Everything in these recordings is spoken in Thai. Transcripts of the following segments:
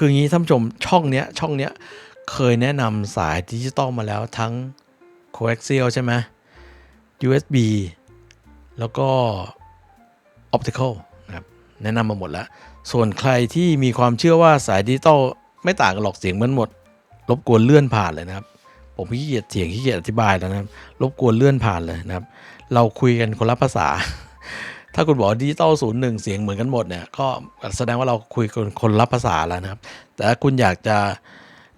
คืออย่างนี้ท่านผู้ชมช่องเนี้ยช่องเนี้ยเคยแนะนำสายดิจิตอลมาแล้วทั้ง coaxial ใช่ไหม USB แล้วก็ optical นะครับแนะนำมาหมดแล้ว ส่วนใครที่มีความเชื่อว่าสายดิจิตอลไม่ต่างกันหรอกเสียงเหมือนหมด รบกวนเลื่อนผ่านเลยนะครับ ผมขี้เกียจเถียงขี้เกียจอธิบายแล้วนะครับ รบกวนเลื่อนผ่านเลยนะครับ เราคุยกันคนละภาษา ถ้าคุณบอกดิจิตอลศูนย์หนึ่งเสียงเหมือนกันหมดเนี่ยก็แสดงว่าเราคุยกันคนละภาษาแล้วนะครับ แต่ถ้าคุณอยากจะ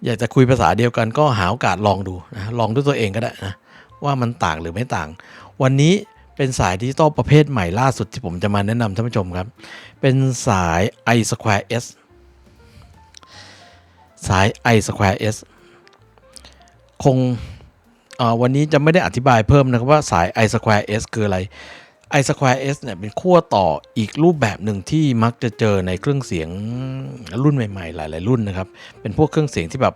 อยากจะคุยภาษาเดียวกันก็หาโอกาสลองดูนะลองด้วยตัวเองก็ได้นะว่ามันต่างหรือไม่ต่าง วันนี้เป็นสายดิจิตอลประเภทใหม่ล่าสุดที่ผมจะมาแนะนำท่านผู้ชมครับ เป็นสาย i Square S สาย i Square S คงเอ่อวันนี้จะไม่ได้อธิบายเพิ่มนะครับว่าสาย i Square S คืออะไร i Square S เนี่ยเป็นขั้วต่ออีกรูปแบบหนึ่งที่มักจะเจอในเครื่องเสียงรุ่นใหม่ๆ หลายๆรุ่นนะครับ เป็นพวกเครื่องเสียงที่แบบ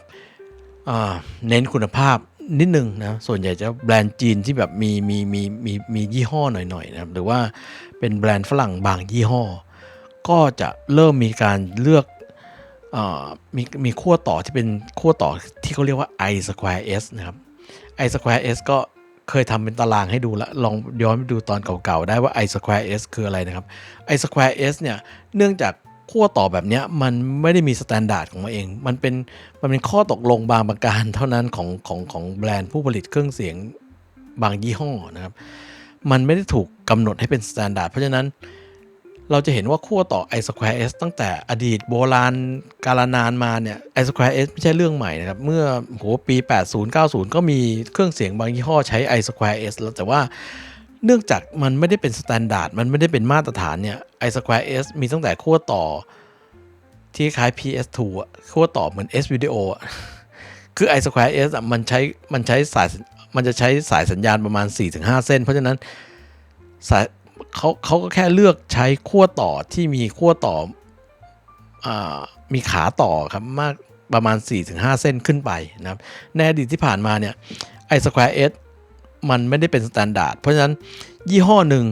เน้นคุณภาพนิดนึงนะ ส่วนใหญ่จะแบรนด์จีนที่แบบมีมีมีมีมียี่ห้อหน่อยๆนะครับ หรือว่าเป็นแบรนด์ฝรั่งบางยี่ห้อ ก็จะเริ่มมีการเลือกอมีมีขั้วต่อที่เป็นขั้วต่อที่เขาเรียกว่า i Square S นะครับ i Square S ก็ เคยทำเป็นตารางให้ดูแล้วลองย้อนไปดูตอนเก่าๆ ได้ว่า i Square S คืออะไรนะครับ i Square S เนี่ยเนื่องจากขั้วต่อแบบนี้มันไม่ได้มีสแตนดาร์ดของมันเอง มันเป็นมันเป็นข้อตกลงบางประการเท่านั้นของของของแบรนด์ผู้ผลิตเครื่องเสียงบางยี่ห้อนะครับ มันไม่ได้ถูกกำหนดให้เป็นสแตนดาร์ดเพราะฉะนั้น เราจะเห็นว่าขั้วต่อ i Square S ตั้งแต่อดีตโบราณกาลนานมาเนี่ย i Square S ไม่ใช่เรื่องใหม่นะครับ เมื่อโหปี 80 90 ก็มีเครื่องเสียงบางยี่ห้อใช้ i Square S แล้วแต่ว่าเนื่องจากมันไม่ได้เป็นสแตนดาร์ดมันไม่ได้เป็นมาตรฐานเนี่ย i Square S มีตั้งแต่ขั้วต่อที่คล้าย PS2 อะขั้วต่อเหมือน S Video อคือ i Square S อะมันใช้มันใช้สายมันจะใช้สายสัญญาณประมาณ 4-5 เส้น เพราะฉะนั้นสาย เขาเขาก็แค่เลือกใช้ขั้วต่อที่มีขั้วต่ออมีขาต่อครับมากประมาณ 4-5 เส้นขึ้นไปนะครับในอดีตที่ผ่านมาเนี่ย i Square S มันไม่ได้เป็นสแตนดาร์ดเพราะฉะนั้นยี่ห้อหนึ่ง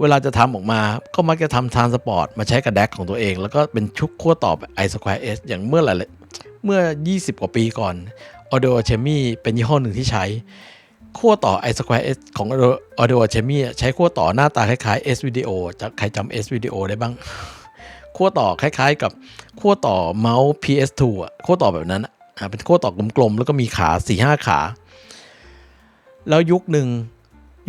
เวลาจะทำออกมาก็มักจะทำทานสปอร์ตมาใช้กับแดกของตัวเอง แล้วก็เป็นชุกขั้วต่อแบบ i Square S อย่างเมื่อไหร่เมื่อ 20 กว่าปีก่อน Audio Chemie เป็นยี่ห้อหนึ่งที่ใช้ ขั้วต่อ i Square S ของ Audio c h e m i ใช้ขั้วต่อหน้าตาคล้ายๆ S Video จะใครจำ S Video ได้บ้าง ขั้วต่อคล้ายๆ กับขั้วต่อเมาส์ PS2 อะขั้วต่อแบบนั้นอะเป็นขั้วต่อกลมๆ แล้วก็มีขา4-5ขา แล้วยุคหนึ่ง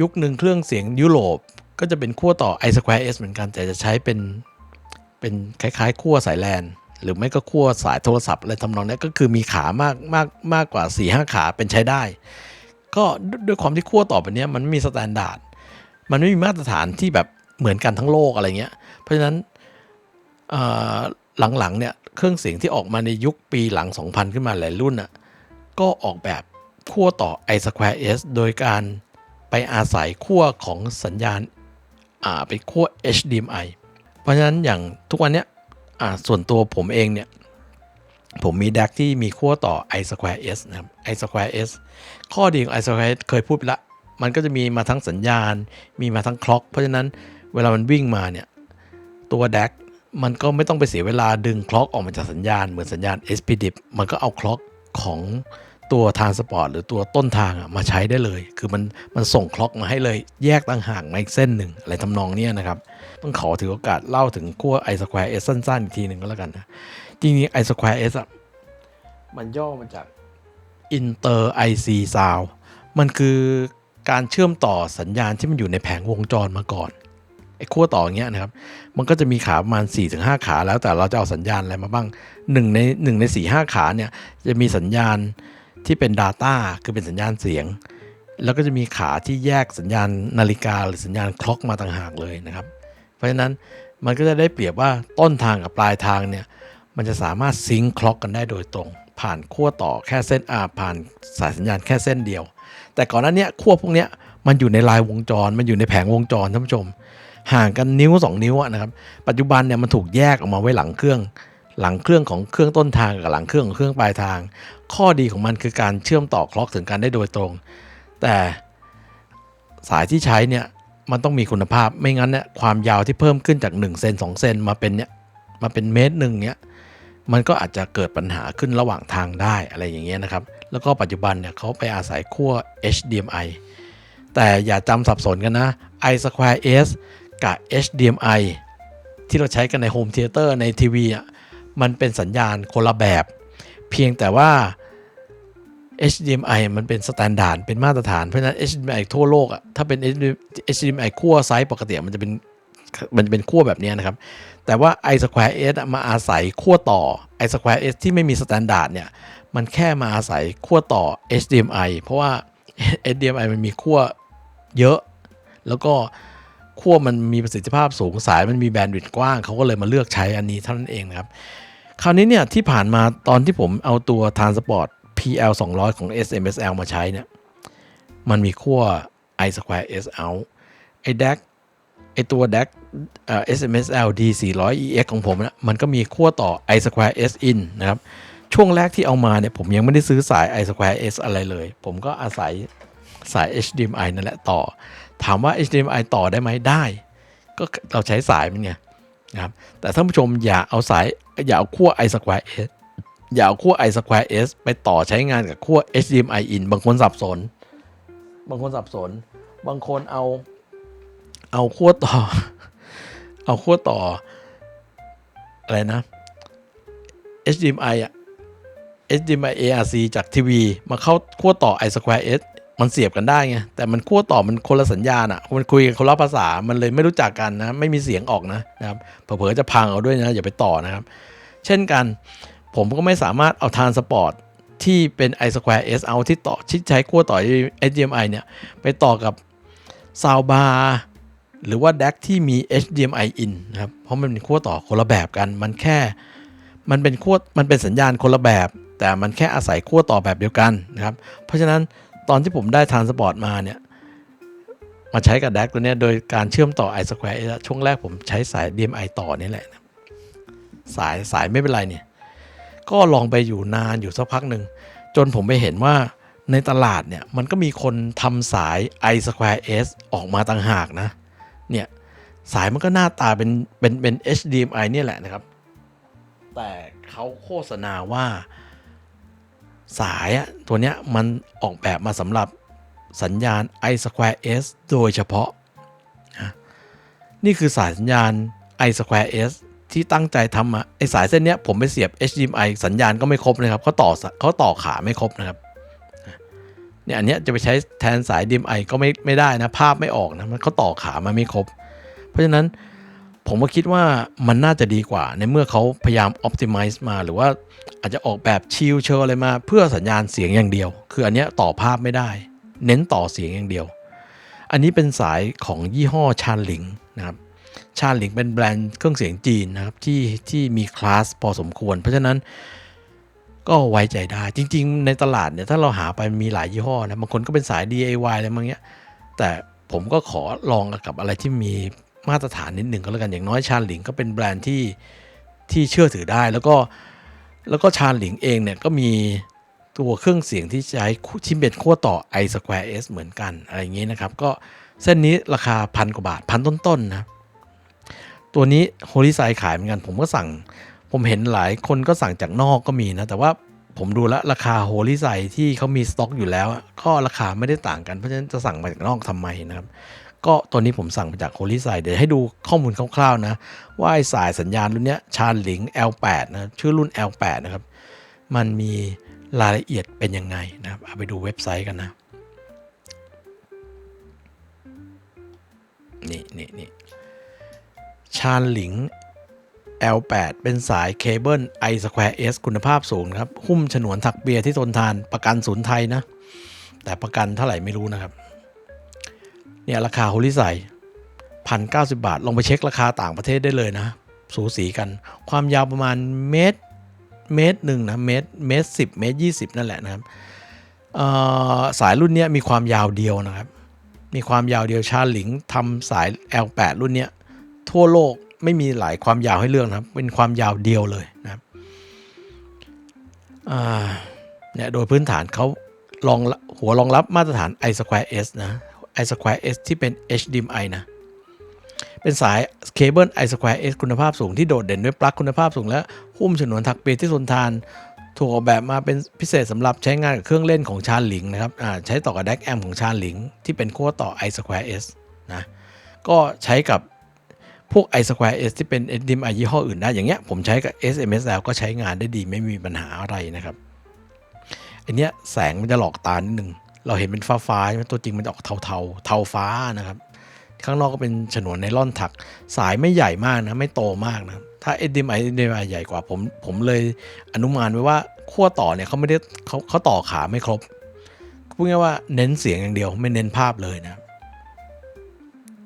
ยุคหนึ่งเครื่องเสียงยุโรปก็จะเป็นขั้วต่อ i Square S เหมือนกันแต่จะใช้เป็นเป็นคล้ายๆขั้วสายแลนหรือไม่ก็ขั้วสายโทรศัพท์อะไรทำนองนี้ก็คือมีขามากมากมากกว่า4-5ขาเป็นใช้ได้ ก็ด้วยความที่ขั้วต่อแบบนี้มันไม่มีสแตนดาร์ดมันไม่มีมาตรฐานที่แบบเหมือนกันทั้งโลกอะไรเงี้ย เพราะฉะนั้นหลังๆเนี่ยเครื่องเสียงที่ออกมาในยุคปีหลัง 2000 ขึ้นมาหลายรุ่นอะก็ออกแบบขั้วต่อ i Square S โดยการไปอาศัยขั้วของสัญญาณอ่าเป็นขั้ว HDMI เพราะฉะนั้นอย่างทุกวันเนี้ยอ่าส่วนตัวผมเองเนี่ย ผมมีแดกที่มีขั้วต่อ i Square S นะครับ i Square S ข้อดีของ i Square S เคยพูดไปละ มันก็จะมีมาทั้งสัญญาณ มีมาทั้งคล็อก เพราะฉะนั้นเวลามันวิ่งมาเนี่ย ตัวแดกมันก็ไม่ต้องไปเสียเวลาดึงคล็อกออกมาจากสัญญาณ เหมือนสัญญาณ SPDIF มันก็เอาคล็อกของตัวทานสปอร์ตหรือตัวต้นทางมาใช้ได้เลย คือมันมันส่งคล็อกมาให้เลย แยกต่างหากมาอีกเส้นหนึ่งอะไรทำนองเนี้ยนะครับ ต้องขอถือโอกาสเล่าถึงขั้ว i Square S สั้นๆอีกทีหนึ่งก็แล้วกันนะ จริงๆ i Square S อะ มันย่อมาจาก Inter IC Sound มันคือการเชื่อมต่อสัญญาณที่มันอยู่ในแผงวงจรมาก่อนไอ้ขั้วต่ออย่างเงี้ยนะครับ มันก็จะมีขาประมาณ 4-5 ขาแล้วแต่เราจะเอาสัญญาณอะไรมาบ้าง1ใน1ใน 4-5 ขาเนี่ยจะมีสัญญาณที่เป็น Data คือเป็นสัญญาณเสียง แล้วก็จะมีขาที่แยกสัญญาณนาฬิกาหรือสัญญาณคล็อกมาต่างหากเลยนะครับ เพราะฉะนั้นมันก็จะได้เปรียบว่าต้นทางกับปลายทางเนี่ย มันจะสามารถซิงค์คล็อกกันได้โดยตรง ผ่านขั้วต่อแค่เส้นอาผ่านสายสัญญาณแค่เส้นเดียว แต่ก่อนหน้านี้ขั้วพวกเนี้ยมันอยู่ในลายวงจร มันอยู่ในแผงวงจรท่านผู้ชม ห่างกันนิ้ว 2 นิ้วนะครับ ปัจจุบันเนี่ยมันถูกแยกออกมาไว้หลังเครื่อง หลังเครื่องของเครื่องต้นทางกับหลังเครื่องของเครื่องปลายทาง ข้อดีของมันคือการเชื่อมต่อคล็อกถึงกันได้โดยตรง แต่สายที่ใช้เนี่ยมันต้องมีคุณภาพไม่งั้นเนี่ยความยาวที่เพิ่มขึ้นจาก1เซน2เซนมาเป็นเนี่ยมาเป็นเมตรหนึ่งเนี่ย มันก็อาจจะเกิดปัญหาขึ้นระหว่างทางได้อะไรอย่างเงี้ยนะครับ แล้วก็ปัจจุบันเนี่ยเขาไปอาศัยขั้ว HDMI แต่อย่าจำสับสนกันนะ i Square S กับ HDMI ที่เราใช้กันในโฮมเทเตอร์ในทีวีอะมันเป็นสัญญาณคนละแบบ เพียงแต่ว่า HDMI มันเป็นสแตนดาร์ดเป็นมาตรฐาน เพราะฉะนั้น HDMI ทั่วโลกอะถ้าเป็น HDMI ขั้วไซส์ปกติมันจะเป็นมันจะเป็นขั้วแบบนี้นะครับ แต่ว่า i Square S อะมาอาศัยขั้วต่อ i Square S ที่ไม่มีสแตนดาร์ดเนี่ยมันแค่มาอาศัยขั้วต่อ HDMI เพราะว่า HDMI มันมีขั้วเยอะ แล้วก็ขั้วมันมีประสิทธิภาพสูงสายมันมีแบนด์วิดต์กว้างเขาก็เลยมาเลือกใช้อันนี้เท่านั้นเองนะครับ คราวนี้เนี่ยที่ผ่านมาตอนที่ผมเอาตัว Transport PL 200 ของ SMSL มาใช้เนี่ยมันมีขั้ว i Square S out ไอ้ DAC ไอ้ตัว DAC เอ่อ SMSL D 400 EX ของผมนะมันก็มีขั้วต่อ i Square S in นะครับช่วงแรกที่เอามาเนี่ยผมยังไม่ได้ซื้อสาย i Square S อะไรเลย ผมก็อาศัยสาย HDMI นั่นแหละต่อ ถามว่า HDMI ต่อได้ไหมได้ ก็เราใช้สายมันไงนะครับแต่ท่านผู้ชมอย่าเอาสายอย่าเอาขั้ว i Square S อย่าเอาขั้ว i Square S ไปต่อใช้งานกับขั้ว HDMI in บางคนสับสน บางคนสับสน บางคนเอาเอาขั้วต่อ เอาขั้วต่อ อะไรนะ HDMI อะ HDMI ARC จากทีวีมาเข้าขั้วต่อ i Square S มันเสียบกันได้ไง แต่มันขั้วต่อมันคนละสัญญาณอะมันคุยกันคนละภาษา มันเลยไม่รู้จักกันนะ ไม่มีเสียงออกนะนะครับเผลอๆจะพังเอาด้วยนะ อย่าไปต่อนะครับ เช่นกัน ผมก็ไม่สามารถเอาทานสปอร์ตที่เป็น i Square S เอาที่ต่อที่ใช้ขั้วต่อ HDMI เนี่ย ไปต่อกับซาวบาร์ หรือว่า DAC ที่มี HDMI in นะครับ เพราะมันเป็นขั้วต่อคนละแบบกัน มันแค่ มันเป็นขั้ว มันเป็นสัญญาณคนละแบบ แต่มันแค่อาศัยขั้วต่อแบบเดียวกันนะครับ เพราะฉะนั้นตอนที่ผมได้ทานสปอร์ตมาเนี่ย มาใช้กับ DAC ตัวนี้โดยการเชื่อมต่อ i Square ช่วงแรกผมใช้สาย DMI ต่อนี่แหละ สายสายไม่เป็นไรเนี่ย ก็ลองไปอยู่นานอยู่สักพักหนึ่ง จนผมไปเห็นว่าในตลาดเนี่ย มันก็มีคนทำสาย i Square S ออกมาต่างหากนะ เนี่ยสายมันก็หน้าตาเป็นเป็นเป็น HDMI เนี่ยแหละนะครับ แต่เขาโฆษณาว่าสายอะตัวเนี้ยมันออกแบบมาสำหรับสัญญาณ i Square S โดยเฉพาะนะนี่คือสายสัญญาณ i Square S ที่ตั้งใจทำมาไอสายเส้นเนี้ยผมไปเสียบ HDMI สัญญาณก็ไม่ครบนะครับเขาต่อเขาต่อขาไม่ครบนะครับ เนี่ยอันเนี้ยจะไปใช้แทนสาย DMI ก็ไม่ไม่ได้นะ ภาพไม่ออกนะมันเขาต่อขามาไม่ครบ เพราะฉะนั้นผมก็คิดว่ามันน่าจะดีกว่า ในเมื่อเขาพยายาม optimize มา หรือว่าอาจจะออกแบบชิลเชอร์อะไรมา เพื่อสัญญาณเสียงอย่างเดียว คืออันเนี้ยต่อภาพไม่ได้ เน้นต่อเสียงอย่างเดียว อันนี้เป็นสายของยี่ห้อชาหลิงนะครับชาหลิงเป็นแบรนด์เครื่องเสียงจีนนะครับที่ที่มีคลาสพอสมควร เพราะฉะนั้น ก็ไว้ใจได้ จริง ๆ ในตลาดเนี่ยถ้าเราหาไปมีหลายยี่ห้อนะบางคนก็เป็นสาย DIY อะไรบางอย่างแต่ผมก็ขอลองกับอะไรที่มีมาตรฐานนิดหนึ่งก็แล้วกันอย่างน้อยชาหลิงก็เป็นแบรนด์ที่ที่เชื่อถือได้ แล้วก็แล้วก็ชาหลิงเองเนี่ยก็มีตัวเครื่องเสียงที่ใช้ที่เป็นขั้วต่อ i Square S เหมือนกันอะไรอย่างนี้นะครับ ก็เส้นนี้ราคาพันกว่าบาทพันต้นๆนะตัวนี้โฮลิไซขายเหมือนกัน ผมก็สั่ง ผมเห็นหลายคนก็สั่งจากนอกก็มีนะ แต่ว่าผมดูแล้วราคาโฮลิไซที่เขามีสต็อกอยู่แล้ว ก็ราคาไม่ได้ต่างกันเพราะฉะนั้นจะสั่งมาจากนอกทำไมนะครับ ก็ตัวนี้ผมสั่งมาจากโฮลิไซเดี๋ยวให้ดูข้อมูลคร่าวๆนะ ว่าสายสัญญาณรุ่นนี้ชาลิง L8 นะชื่อรุ่น L8 นะครับ มันมีรายละเอียดเป็นยังไงนะครับเอาไปดูเว็บไซต์กันนะนี่นี่นี่ชาหลิง L8 เป็นสายเคเบิล i Square S คุณภาพสูงครับ หุ้มฉนวนถักเบียร์ที่ทนทานประกันศูนย์ไทยนะ แต่ประกันเท่าไหร่ไม่รู้นะครับ เนี่ยราคาโฮลิไซพันเก้าสิบาท ลองไปเช็คราคาต่างประเทศได้เลยนะ สูสีกัน ความยาวประมาณเมตร เมตรหนึ่งนะ เมตร เมตรสิบเมตรยี่สิบนั่นแหละนะครับสายรุ่นนี้มีความยาวเดียวนะครับ มีความยาวเดียวชาหลิงทำสาย L8 รุ่นนี้ทั่วโลก ไม่มีหลายความยาวให้เลือกนะครับ เป็นความยาวเดียวเลยนะครับเนี่ยโดยพื้นฐานเขารองหัวรองรับมาตรฐาน i Square S นะ i Square S ที่เป็น HDMI นะ เป็นสายเคเบิล i Square S คุณภาพสูงที่โดดเด่นด้วยปลั๊กคุณภาพสูงและหุ้มฉนวนถักเปียที่ทนทานถูกออกแบบมาเป็นพิเศษสำหรับใช้งานกับเครื่องเล่นของชาหลิงนะครับใช้ต่อกับ DAC amp ของชาหลิง ที่เป็นขั้วต่อ i Square S นะ ก็ใช้กับ พวก i Square S ที่เป็น HDMI ยี่ห้ออื่นได้ อย่างเงี้ยผมใช้กับ SMS แล้วก็ใช้งานได้ดีไม่มีปัญหาอะไรนะครับอันเนี้ยแสงมันจะหลอกตานิดนึง เราเห็นเป็นฟ้าฟ้าใช่ไหมตัวจริงมันจะออกเทาเทาเทาฟ้านะครับ ข้างนอกก็เป็นฉนวนไนล่อนถัก สายไม่ใหญ่มากนะ ไม่โตมากนะ ถ้า HDMI HDMI ใหญ่กว่าผม ผมเลยอนุมานไว้ว่าขั้วต่อเนี่ยเขาไม่ได้เขาเขาต่อขาไม่ครบพูดง่ายว่าเน้นเสียงอย่างเดียวไม่เน้นภาพเลยนะ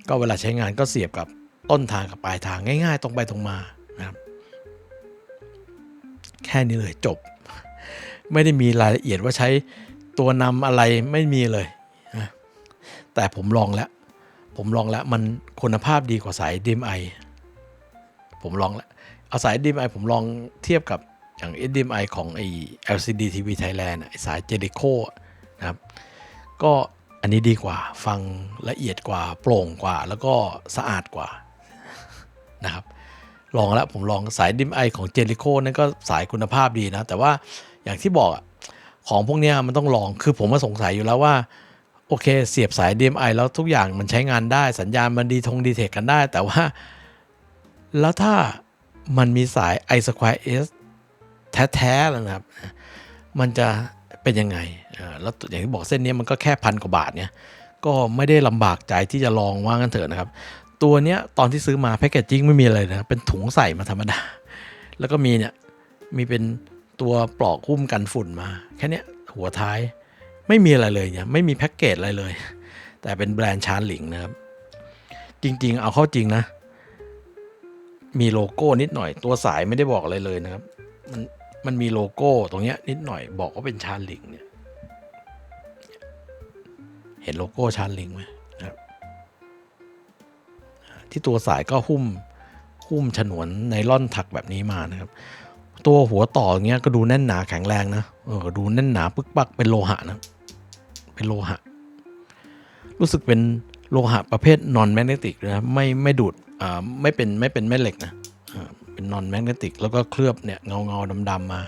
ก็เวลาใช้งานก็เสียบกับ ต้นทางกับปลายทางง่าย ๆ ตรงไปตรงมานะครับ แค่นี้เลยจบ ไม่ได้มีรายละเอียดว่าใช้ตัวนำอะไรไม่มีเลยนะแต่ผมลองแล้ว ผมลองแล้วมันคุณภาพดีกว่าสาย DMI ผมลองแล้วเอาสาย DMI ผมลองเทียบกับอย่าง HDMI ของไอ LCD TV Thailand สาย Jericho นะครับ ก็อันนี้ดีกว่าฟังละเอียดกว่าโปร่งกว่า แล้วก็สะอาดกว่า นะครับ ลองแล้วผมลองสาย DMI ของ Jericho นั่นก็สายคุณภาพดีนะ แต่ว่าอย่างที่บอกของพวกนี้มันต้องลองคือผมก็สงสัยอยู่แล้วว่า โอเค เสียบสาย DMI แล้วทุกอย่างมันใช้งานได้สัญญาณมันดีทงดีเทคกันได้ แต่ว่า แล้วถ้ามันมีสาย i Square S แท้ๆแล้วนะครับ มันจะเป็นยังไงแล้วอย่างที่บอกเส้นนี้มันก็แค่พันกว่าบาทเนี่ยก็ไม่ได้ลำบากใจที่จะลองว่างันเถอะนะครับ ตัวเนี้ยตอนที่ซื้อมาแพคเกจจิ้งไม่มีอะไรนะเป็นถุงใส่มาธรรมดา แล้วก็มีเนี่ยมีเป็นตัวปลอกหุ้มกันฝุ่นมา แค่เนี้ยหัวท้ายไม่มีอะไรเลยเนี่ยไม่มีแพ็กเกจอะไรเลย แต่เป็นแบรนด์ชานหลิงนะครับ จริง ๆ เอาเข้าจริงนะ มีโลโก้นิดหน่อย ตัวสายไม่ได้บอกอะไรเลยนะครับ มันมันมีโลโก้ตรงเนี้ยนิดหน่อยบอกว่าเป็นชานหลิงเนี่ยเห็นโลโก้ชานหลิงไหม ที่ตัวสายก็หุ้มหุ้มฉนวนไนล่อนถักแบบนี้มานะครับ ตัวหัวต่ออย่างเงี้ยก็ดูแน่นหนาแข็งแรงนะเออดูแน่นหนาปึกปักเป็นโลหะนะเป็นโลหะ รู้สึกเป็นโลหะประเภทนอนแมกเนติกนะไม่ไม่ดูดอ่าไม่เป็นไม่เป็นแม่เหล็กนะอ่าเป็นนอนแมกเนติกแล้วก็เคลือบเนี่ยเงาเงาดำดำมา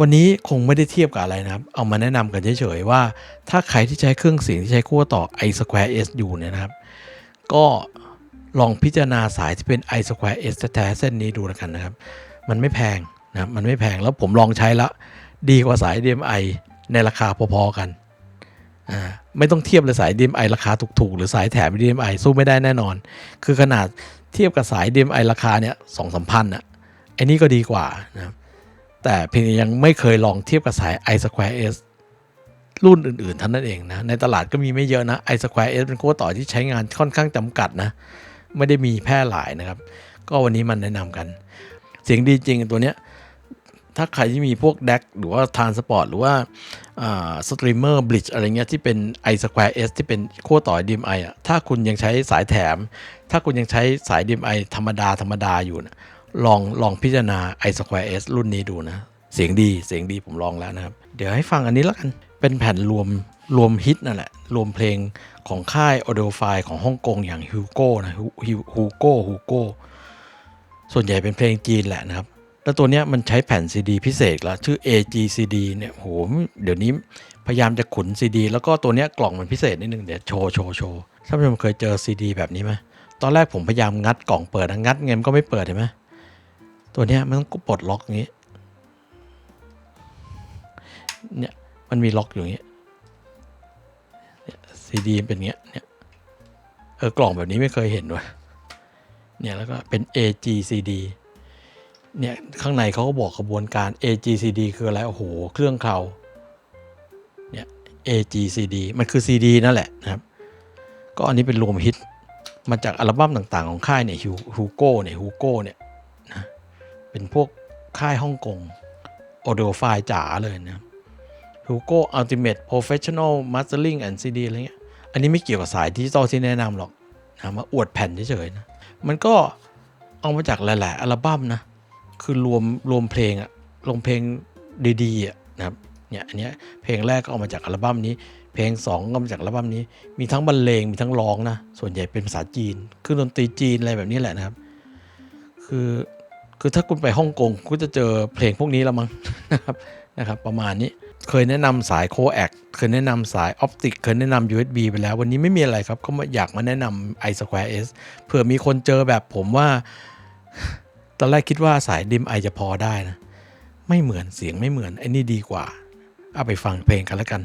วันนี้คงไม่ได้เทียบกับอะไรนะครับ เอามาแนะนำกันเฉยๆว่า ถ้าใครที่ใช้เครื่องเสียงที่ใช้ขั้วต่อ i Square S อยู่เนี่ยนะครับ ก็ ลองพิจารณาสายที่เป็น i Square S แท้เส้นนี้ดูแล้วกันนะครับ มันไม่แพงนะครับมันไม่แพงแล้วผมลองใช้แล้วดีกว่าสาย DMI ในราคาพอๆกันอ่าไม่ต้องเทียบเลยสาย DMI ราคาถูกๆ หรือสายแถม DMI สู้ไม่ได้แน่นอน คือขนาดเทียบกับสาย DMI ราคาเนี่ยสองสามพันอะไอ้นี่ก็ดีกว่านะครับแต่เพียงยังไม่เคยลองเทียบกับสาย i Square S รุ่นอื่นๆเท่านั้นเองนะ ในตลาดก็มีไม่เยอะนะ i Square S เป็นขั้ต่อที่ใช้งานค่อนข้างจำกัดนะ ไม่ได้มีแพร่หลายนะครับ ก็วันนี้มันแนะนำกัน เสียงดีจริงตัวเนี้ยถ้าใครที่มีพวก DAC หรือว่า Transport หรือว่าสตรีมเมอร์บลิชอะไรเงี้ยที่เป็น i Square S ที่เป็นขั้วต่อ DMI อะถ้าคุณยังใช้สายแถม ถ้าคุณยังใช้สาย DMI ธรรมดาธรรมดาอยู่นะลองลองพิจารณา i Square S รุ่นนี้ดูนะ เสียงดีเสียงดีผมลองแล้วนะครับ เดี๋ยวให้ฟังอันนี้แล้วกัน เป็นแผ่นรวม รวมฮิตนั่นแหละ รวมเพลงของค่าย Audiophile ของฮ่องกงอย่าง Hugo นะ Hugo Hugo ส่วนใหญ่เป็นเพลงจีนแหละนะครับ แล้วตัวเนี้ยมันใช้แผ่นซีดีพิเศษแล้วชื่อ AGCD เนี่ยโหเดี๋ยวนี้พยายามจะขุนซีดีแล้วก็ตัวเนี้ยกล่องมันพิเศษนิดนึงเดี๋ยวโชว์โชว์โชว์ท่านผู้ชมเคยเจอซีดีแบบนี้ไหมตอนแรกผมพยายามงัดกล่องเปิดงัดเงินก็ไม่เปิดเห็นไหมตัวเนี้ยมันต้องปลดล็อกอย่างนี้เนี่ยมันมีล็อกอยู่อย่างนี้ ซีดีเป็นเงี้ยเนี่ยเออกล่องแบบนี้ไม่เคยเห็นว่ะเนี่ยแล้วก็เป็น AGCD เนี่ยข้างในเขาก็บอกกระบวนการ AGCD คืออะไร โอ้โห เครื่องเขาเนี่ย AGCD มันคือ CD นั่นแหละนะครับ ก็อันนี้เป็นรวมฮิตมาจากอัลบั้มต่างๆ ของค่ายเนี่ยฮูโก้เนี่ยฮูโก้เนี่ยนะเป็นพวกค่ายฮ่องกงโอเดอไฟจ๋าเลยนะ ฮูโก้อัลติเมทโปรเฟชชั่นอลมาสเตอร์ลิงแอนด์ซีดีอะไรเงี้ย อันนี้ไม่เกี่ยวกับสายดิจิตอลที่แนะนำหรอกนะมาอวดแผ่นเฉยๆนะ มันก็เอามาจากหลาย ๆ อัลบั้มนะ คือรวมรวมเพลงอะรวมเพลงดีๆอะนะครับ เนี่ยอันเนี้ยเพลงแรกก็เอามาจากอัลบั้มนี้ เพลงสองก็มาจากอัลบั้มนี้ มีทั้งบรรเลง มีทั้งร้องนะ ส่วนใหญ่เป็นภาษาจีน คือดนตรีจีนอะไรแบบนี้แหละนะครับ คือคือถ้าคุณไปฮ่องกงคุณจะเจอเพลงพวกนี้แล้วมั้งนะครับนะครับ ประมาณนี้ เคยแนะนำสายโคแอคเคยแนะนำสายออปติกเคยแนะนำ USB ไปแล้ว วันนี้ไม่มีอะไรครับ ก็มาอยากมาแนะนำ i Square S เผื่อมีคนเจอแบบผมว่า ตอนแรกคิดว่าสายดิมไอจะพอได้นะ ไม่เหมือนเสียงไม่เหมือนไอ้นี่ดีกว่า เอาไปฟังเพลงกันแล้วกัน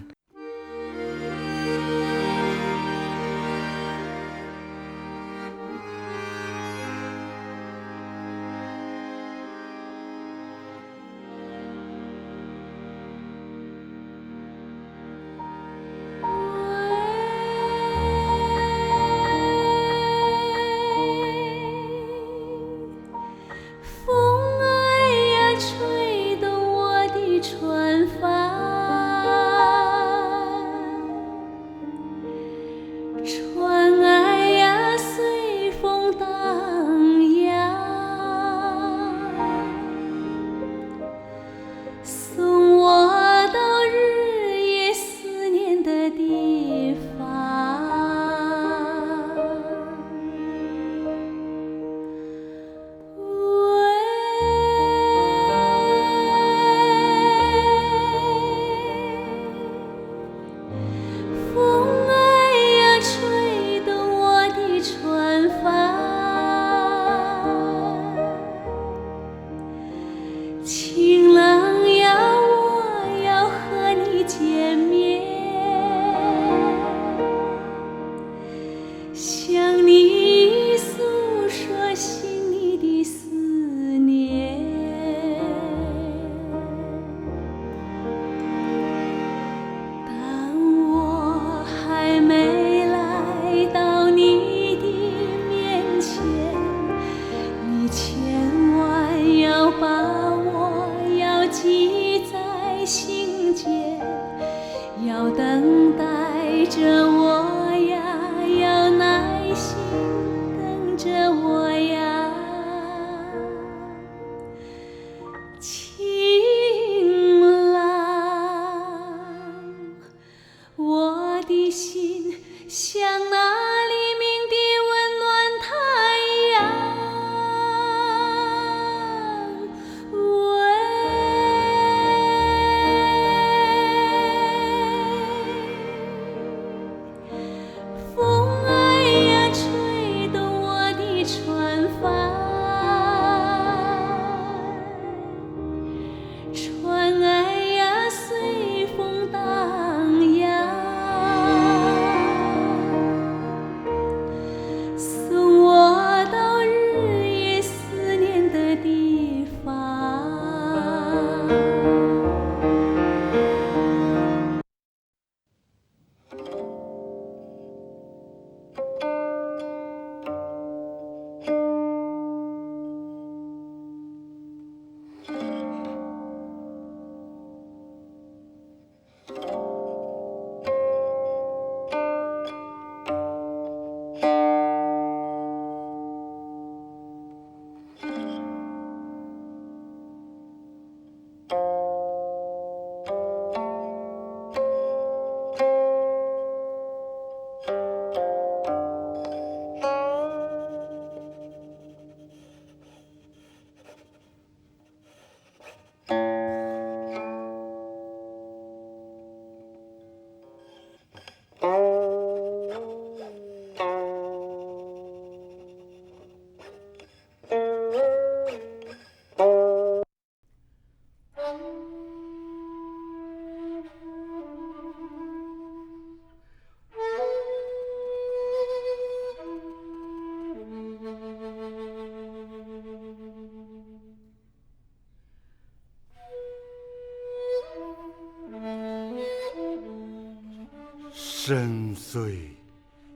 深邃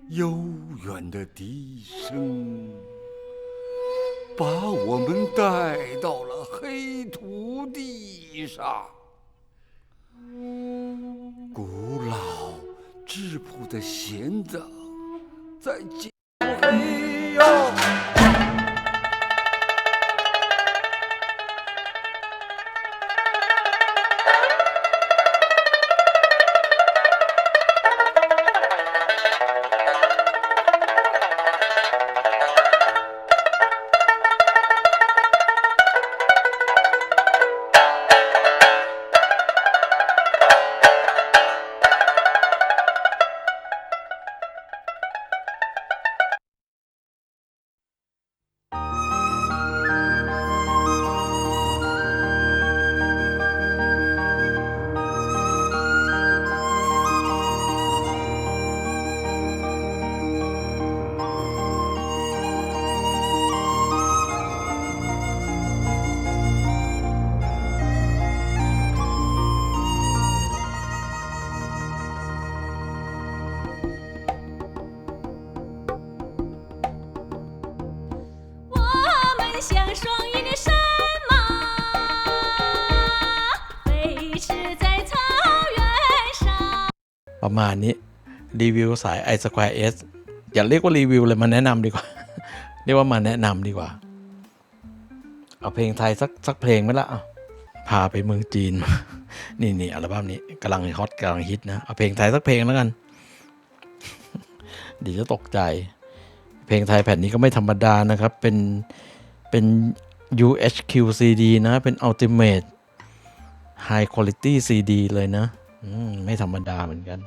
悠远的笛声，把我们带到了黑土地上。古老质朴的弦子在 มาณนี้รีวิวสาย i Square S อย่าเรียกว่ารีวิวเลยมาแนะนำดีกว่า เรียกว่ามาแนะนำดีกว่า เอาเพลงไทยสักสักเพลงไหมล่ะพาไปเมืองจีนนี่นี่อัลบั้มนี้กำลังฮอตกำลังฮิตนะ เอาเพลงไทยสักเพลงแล้วกันเดี๋ยวจะตกใจ เพลงไทยแผ่นนี้ก็ไม่ธรรมดานะครับ เป็นเป็น UHQ CD นะ เป็น Ultimate High Quality CD เลยนะ ไม่ธรรมดาเหมือนกัน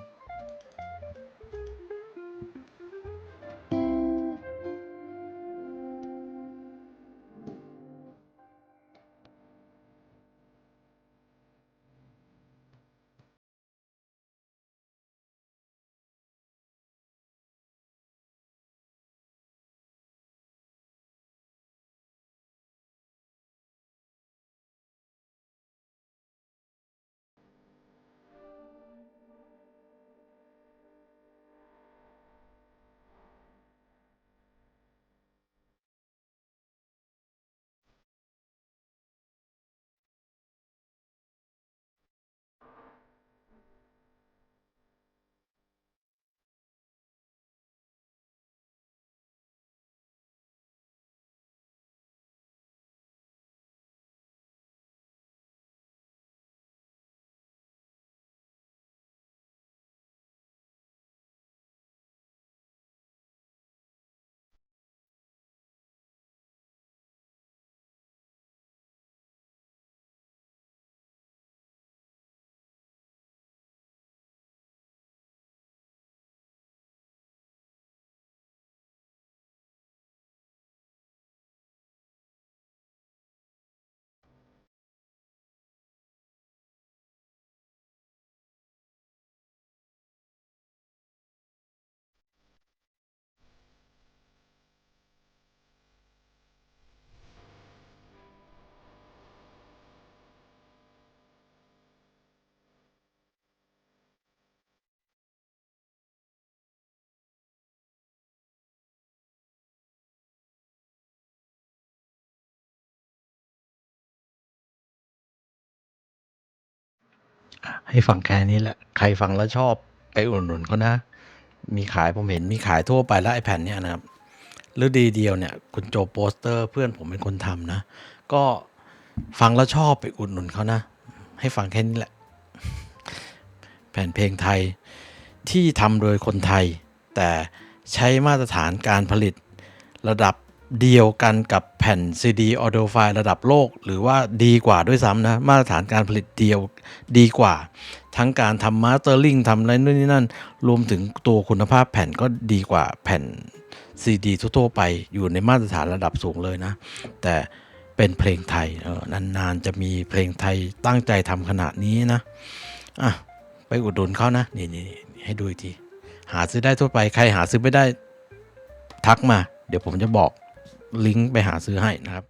ให้ฟังแค่นี้แหละ ใครฟังแล้วชอบไปอุดหนุนเขานะ มีขายผมเห็นมีขายทั่วไปแล้วไอแผ่นเนี่ยนะครับหรือดีเดียวเนี่ยคุณโจโปสเตอร์เพื่อนผมเป็นคนทำนะ ก็ฟังแล้วชอบไปอุดหนุนเขานะ ให้ฟังแค่นี้แหละ แผ่นเพลงไทยที่ทำโดยคนไทย แต่ใช้มาตรฐานการผลิตระดับ เดียวกันกับแผ่น CD Audio File ระดับโลก หรือว่าดีกว่าด้วยซ้ำนะ มาตรฐานการผลิตเดียวดีกว่า ทั้งการทำมาสเตอร์ลิงทำอะไรนู่นนี่นั่น รวมถึงตัวคุณภาพแผ่นก็ดีกว่าแผ่น CD ทั่วๆไปอยู่ในมาตรฐานระดับสูงเลยนะ แต่เป็นเพลงไทยเออนานๆจะมีเพลงไทยตั้งใจทำขนาดนี้นะอะไปอุดหนุนเขานะนี่นี่นี่ให้ดูอีกที หาซื้อได้ทั่วไปใครหาซื้อไม่ได้ทักมา เดี๋ยวผมจะบอก ลิงก์ไปหาซื้อให้นะครับ